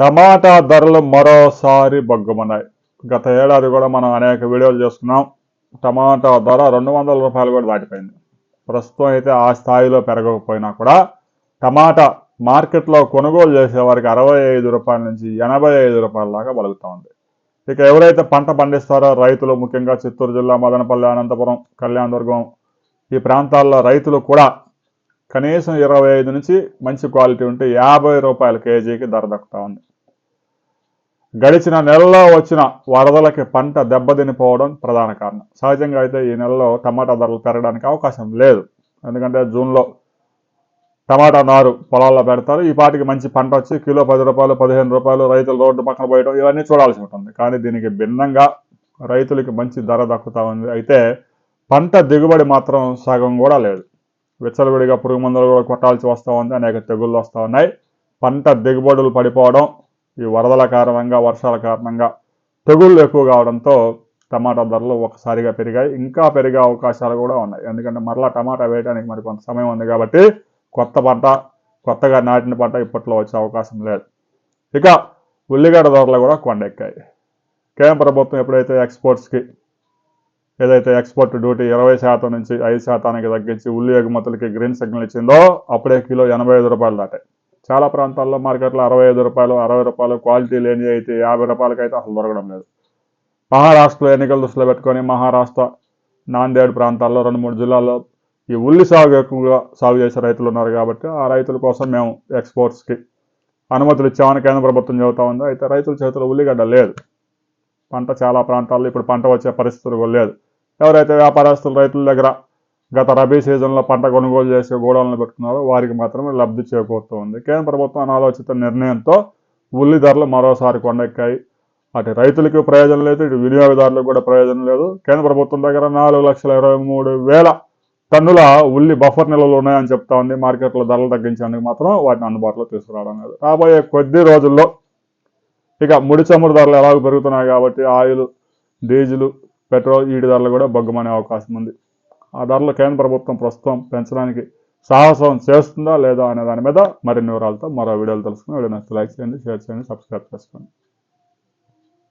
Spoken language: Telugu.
టమాటా ధరలు మరోసారి బగ్గుమన్నాయి గత ఏడాది కూడా మనం అనేక వీడియోలు చేసుకున్నాం. టమాటా ధర రెండు వందల రూపాయలు కూడా దాటిపోయింది. ప్రస్తుతం అయితే ఆ స్థాయిలో పెరగకపోయినా కూడా టమాటా మార్కెట్లో కొనుగోలు చేసే వారికి అరవై ఐదు రూపాయల నుంచి ఎనభై ఐదు రూపాయల దాకా బలుగుతూ ఉంది. ఇక ఎవరైతే పంట పండిస్తారో రైతులు ముఖ్యంగా చిత్తూరు జిల్లా మదనపల్లి అనంతపురం కళ్యాణదుర్గం ఈ ప్రాంతాల్లో రైతులు కూడా కనీసం ఇరవై ఐదు నుంచి మంచి క్వాలిటీ ఉంటే యాభై రూపాయల కేజీకి ధర దక్కుతూ ఉంది. గడిచిన నెలలో వచ్చిన వరదలకి పంట దెబ్బతినిపోవడం ప్రధాన కారణం. సహజంగా అయితే ఈ నెలలో టమాటా ధరలు పెరగడానికి అవకాశం లేదు. ఎందుకంటే జూన్లో టమాటా నారు పొలాల్లో పెడతారు. ఈ పాటికి మంచి పంట వచ్చి కిలో పది రూపాయలు పదిహేను రూపాయలు రైతులు రోడ్డు పక్కన పోయడం ఇవన్నీ చూడాల్సి ఉంటుంది. కానీ దీనికి భిన్నంగా రైతులకి మంచి ధర దక్కుతా ఉంది. అయితే పంట దిగుబడి మాత్రం సగం కూడా లేదు. విచ్చలవిడిగా పురుగు మందులు కూడా కొట్టాల్సి వస్తూ ఉంది. అనేక తెగుళ్ళు వస్తూ ఉన్నాయి. పంట దిగుబడులు పడిపోవడం ఈ వరదల కారణంగా వర్షాల కారణంగా తెగుళ్ళు ఎక్కువ కావడంతో టమాటా ధరలు ఒకసారిగా పెరిగాయి. ఇంకా పెరిగే అవకాశాలు కూడా ఉన్నాయి. ఎందుకంటే మరలా టమాటా వేయడానికి మరి కొంత సమయం ఉంది కాబట్టి కొత్త పంట కొత్తగా నాటిన పంట ఇప్పట్లో వచ్చే అవకాశం లేదు. ఇక ఉల్లిగడ్డ ధరలు కూడా కొండెక్కాయి. కేంద్ర ప్రభుత్వం ఎప్పుడైతే ఎక్స్పోర్ట్స్కి ఏదైతే ఎక్స్పోర్ట్ డ్యూటీ ఇరవై శాతం నుంచి ఐదు శాతానికి తగ్గించి ఉల్లి ఎగుమతులకి గ్రీన్ సిగ్నల్ ఇచ్చిందో అప్పుడే కిలో ఎనభై ఐదు రూపాయలు దాటాయి. చాలా ప్రాంతాల్లో మార్కెట్లో అరవై ఐదు రూపాయలు అరవై రూపాయలు క్వాలిటీ లేని అయితే యాభై రూపాయలకి అయితే అసలు దొరకడం లేదు. మహారాష్ట్రలో ఎన్నికలు దృష్టిలో పెట్టుకొని మహారాష్ట్ర నాందేడ్ ప్రాంతాల్లో రెండు మూడు జిల్లాల్లో ఈ ఉల్లి సాగు ఎక్కువగా సాగు చేసే రైతులు ఉన్నారు కాబట్టి ఆ రైతుల కోసం మేము ఎక్స్పోర్ట్స్కి అనుమతులు ఇచ్చామని కేంద్ర ప్రభుత్వం చెబుతా ఉంది. అయితే రైతుల చేతిలో ఉల్లిగడ్డ లేదు. పంట చాలా ప్రాంతాల్లో ఇప్పుడు పంట వచ్చే పరిస్థితులు కూడా లేదు. ఎవరైతే వ్యాపారస్తులు రైతుల దగ్గర గత రబీ సీజన్లో పంట కొనుగోలు చేసే గోడౌన్లు పెట్టుకున్నారో. వారికి మాత్రమే లబ్ధి చేకూరుతోంది కేంద్ర ప్రభుత్వం అనాలోచిత నిర్ణయంతో ఉల్లి ధరలు మరోసారి కొండెక్కాయి. అటు రైతులకు ప్రయోజనం లేదు ఇటు వినియోగదారులకు కూడా ప్రయోజనం లేదు. కేంద్ర ప్రభుత్వం దగ్గర నాలుగు లక్షల ఇరవై మూడు వేల టన్నుల ఉల్లి బఫర్ నిల్వలు ఉన్నాయని చెప్తా ఉంది. మార్కెట్లో ధరలు తగ్గించేందుకు మాత్రం వాటిని అందుబాటులో తీసుకురావడం లేదు. రాబోయే కొద్ది రోజుల్లో ఇక ముడి చమురు ధరలు ఎలాగో పెరుగుతున్నాయి కాబట్టి ఆయిల్ డీజిల్ పెట్రోల్ వీటి ధరలు కూడా బొగ్గమనే అవకాశం ఉంది. ఆ ధరలు కేంద్ర ప్రభుత్వం ప్రస్తుతం పెంచడానికి సాహసం చేస్తుందా లేదా అనే దాని మీద మరిన్ని వివరాలతో మరో వీడియోలు తెలుసుకుని వీడియో నచ్చితే లైక్ చేయండి షేర్ చేయండి సబ్స్క్రైబ్ చేసుకోండి.